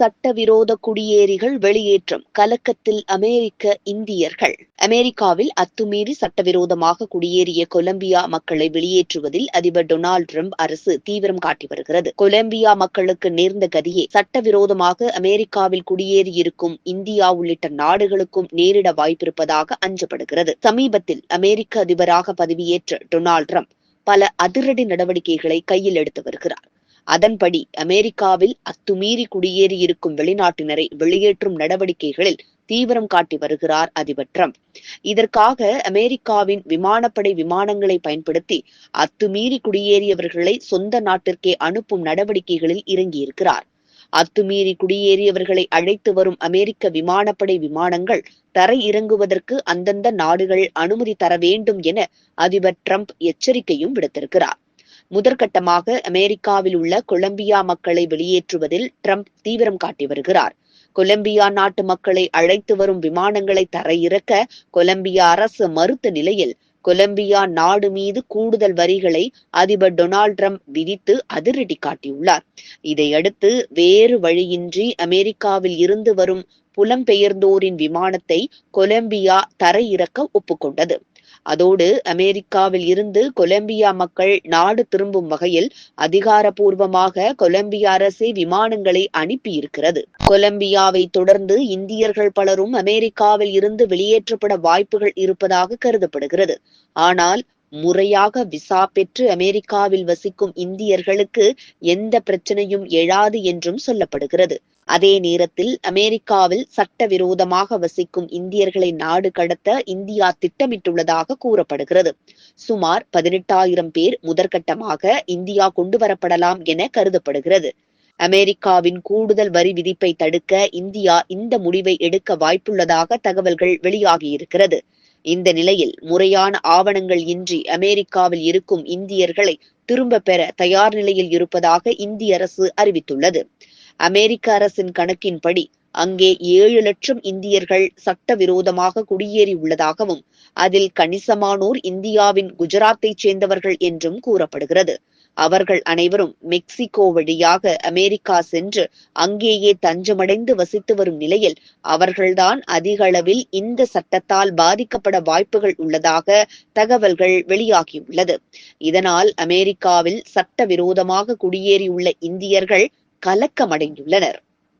சட்டவிரோத குடியேறிகள் வெளியேற்றம் கலக்கத்தில் அமெரிக்க இந்தியர்கள். அமெரிக்காவில் அத்துமீறி சட்டவிரோதமாக குடியேறிய கொலம்பியா மக்களை வெளியேற்றுவதில் அதிபர் டொனால்டு டிரம்ப் அரசு தீவிரம் காட்டி வருகிறது. கொலம்பியா மக்களுக்கு நேர்ந்த கதியே சட்டவிரோதமாக அமெரிக்காவில் குடியேறியிருக்கும் இந்தியா உள்ளிட்ட நாடுகளுக்கும் நேரிட வாய்ப்பிருப்பதாக அஞ்சப்படுகிறது. சமீபத்தில் அமெரிக்க அதிபராக பதவியேற்ற டொனால்டு டிரம்ப் பல அதிரடி நடவடிக்கைகளை கையில் எடுத்து வருகிறார். அதன்படி அமெரிக்காவில் அத்துமீறி குடியேறியிருக்கும் வெளிநாட்டினரை வெளியேற்றும் நடவடிக்கைகளில் தீவிரம் காட்டி வருகிறார் அதிபர் டிரம்ப். இதற்காக அமெரிக்காவின் விமானப்படை விமானங்களை பயன்படுத்தி அத்துமீறி குடியேறியவர்களை சொந்த நாட்டிற்கே அனுப்பும் நடவடிக்கைகளில் இறங்கியிருக்கிறார். அத்துமீறி குடியேறியவர்களை அழைத்து வரும் அமெரிக்க விமானப்படை விமானங்கள் தரை இறங்குவதற்கு அந்தந்த நாடுகள் அனுமதி தர வேண்டும் என அதிபர் டிரம்ப் எச்சரிக்கையும் விடுத்திருக்கிறார். முதற்கட்டமாக அமெரிக்காவில் உள்ள கொலம்பியா மக்களை வெளியேற்றுவதில் ட்ரம்ப் தீவிரம் காட்டி வருகிறார். கொலம்பியா நாட்டு மக்களை அழைத்து வரும் விமானங்களை தரையிறக்க கொலம்பியா அரசு மறுத்த நிலையில் கொலம்பியா நாடு மீது கூடுதல் வரிகளை அதிபர் டொனால்டு ட்ரம்ப் விதித்து அதிரடி காட்டியுள்ளார். இதையடுத்து வேறு வழியின்றி அமெரிக்காவில் இருந்து வரும் புலம்பெயர்ந்தோரின் விமானத்தை கொலம்பியா தரையிறக்க ஒப்புக்கொண்டது. அதோடு அமெரிக்காவில் இருந்து கொலம்பியா மக்கள் நாடு திரும்பும் வகையில் அதிகாரப்பூர்வமாக கொலம்பியா அரசே விமானங்களை அனுப்பியிருக்கிறது. கொலம்பியாவை தொடர்ந்து இந்தியர்கள் பலரும் அமெரிக்காவில் இருந்து வெளியேற்றப்பட வாய்ப்புகள் இருப்பதாக கருதப்படுகிறது. ஆனால் முறையாக விசா பெற்று அமெரிக்காவில் வசிக்கும் இந்தியர்களுக்கு எந்த பிரச்சனையும் எழாது என்றும் சொல்லப்படுகிறது. அதே நேரத்தில் அமெரிக்காவில் சட்டவிரோதமாக வசிக்கும் இந்தியர்களை நாடு கடத்த இந்தியா திட்டமிட்டுள்ளதாக கூறப்படுகிறது. சுமார் பதினெட்டாயிரம் பேர் முதற்கட்டமாக இந்தியா கொண்டு வரப்படலாம் என கருதப்படுகிறது. அமெரிக்காவின் கூடுதல் வரி விதிப்பை தடுக்க இந்தியா இந்த முடிவை எடுக்க வாய்ப்புள்ளதாக தகவல்கள் வெளியாகியிருக்கிறது. இந்த நிலையில் முறையான ஆவணங்கள் இன்றி அமெரிக்காவில் இருக்கும் இந்தியர்களை திரும்ப பெற தயார் நிலையில் இருப்பதாக இந்திய அரசு அறிவித்துள்ளது. அமெரிக்க அரசின் கணக்கின்படி அங்கே ஏழு லட்சம் இந்தியர்கள் சட்டவிரோதமாக குடியேறி உள்ளதாகவும் அதில் கணிசமானோர் இந்தியாவின் குஜராத்தைச் சேர்ந்தவர்கள் என்றும் கூறப்படுகிறது. அவர்கள் அனைவரும் மெக்சிகோ வழியாக அமெரிக்கா சென்று அங்கேயே தஞ்சமடைந்து வசித்து வரும் நிலையில் அவர்கள்தான் அதிக அளவில் இந்த சட்டத்தால் பாதிக்கப்பட வாய்ப்புகள் உள்ளதாக தகவல்கள் வெளியாகியுள்ளது. இதனால் அமெரிக்காவில் சட்டவிரோதமாக குடியேறியுள்ள இந்தியர்கள் கலக்கமடைந்துள்ளனர்.